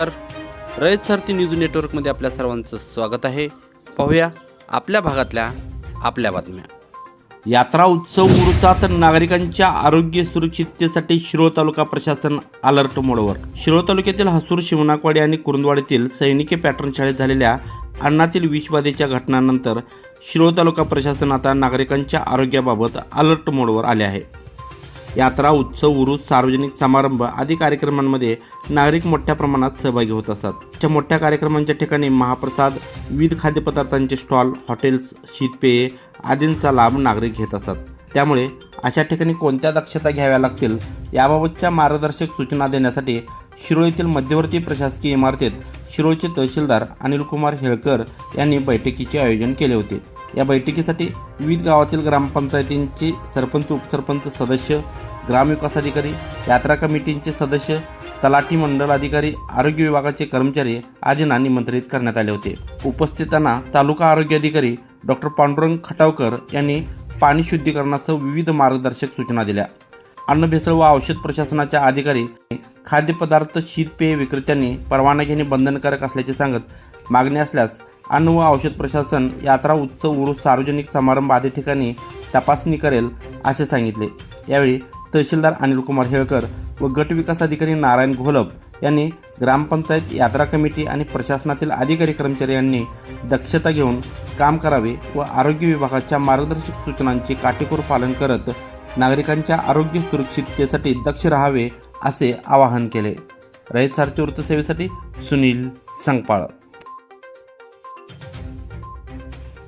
तर रयत सारथी न्यूज नेटवर्कमध्ये आपल्या सर्वांचं स्वागत आहे. पाहूया आपल्या भागातल्या आपल्या बातम्या. यात्रा उत्सव उरुसात नागरिकांच्या आरोग्य सुरक्षिततेसाठी शिरोळ तालुका प्रशासन अलर्ट मोडवर. शिरोळ तालुक्यातील हसूर शिवनाकवाडी आणि कुरुंदवाडीतील सैनिकी पॅटर्न शाळेत झालेल्या अन्नातील विषबाधेच्या घटनांनंतर शिरोळ तालुका प्रशासन आता नागरिकांच्या आरोग्याबाबत अलर्ट मोडवर आले आहे. यात्रा उत्सव उरूस सार्वजनिक समारंभ आदी कार्यक्रमांमध्ये नागरिक मोठ्या प्रमाणात सहभागी होत असतात. अशा मोठ्या कार्यक्रमांच्या ठिकाणी महाप्रसाद विविध खाद्यपदार्थांचे स्टॉल हॉटेल्स शीतपेये आदींचा लाभ नागरिक घेत असतात. त्यामुळे अशा ठिकाणी कोणत्या दक्षता घ्याव्या लागतील याबाबतच्या मार्गदर्शक सूचना देण्यासाठी शिरोळीतील मध्यवर्ती प्रशासकीय इमारतीत शिरोळचे तहसीलदार अनिलकुमार हेळकर यांनी बैठकीचे आयोजन केले होते. या बैठकीसाठी विविध गावातील ग्रामपंचायतींचे सरपंच उपसरपंच सदस्य ग्रामविकास अधिकारी यात्रा कमिटींचे सदस्य तलाठी मंडळ अधिकारी आरोग्य विभागाचे कर्मचारी आदींना निमंत्रित करण्यात आले होते. उपस्थितांना तालुका आरोग्य अधिकारी डॉक्टर पांडुरंग खटावकर यांनी पाणी शुद्धीकरणासह विविध मार्गदर्शक सूचना दिल्या. अन्न भेसळ व औषध प्रशासनाच्या अधिकारी खाद्यपदार्थ शीतपेय विक्रेत्यांनी परवाना घेणे बंधनकारक असल्याचे सांगत मागणी असल्यास अन्न व औषध प्रशासन यात्रा उत्सव उरूस सार्वजनिक समारंभ आदी ठिकाणी तपासणी करेल असे सांगितले. यावेळी तहसीलदार अनिलकुमार हेळकर व गट विकास अधिकारी नारायण घोलप यांनी ग्रामपंचायत यात्रा कमिटी आणि प्रशासनातील अधिकारी कर्मचारी यांनी दक्षता घेऊन काम करावे व आरोग्य विभागाच्या मार्गदर्शक सूचनांचे काटेकोर पालन करत नागरिकांच्या आरोग्य सुरक्षिततेसाठी दक्ष राहावे असे आवाहन केले. रयत सारथी वृत्तसेवेसाठी सुनील संगपाळ.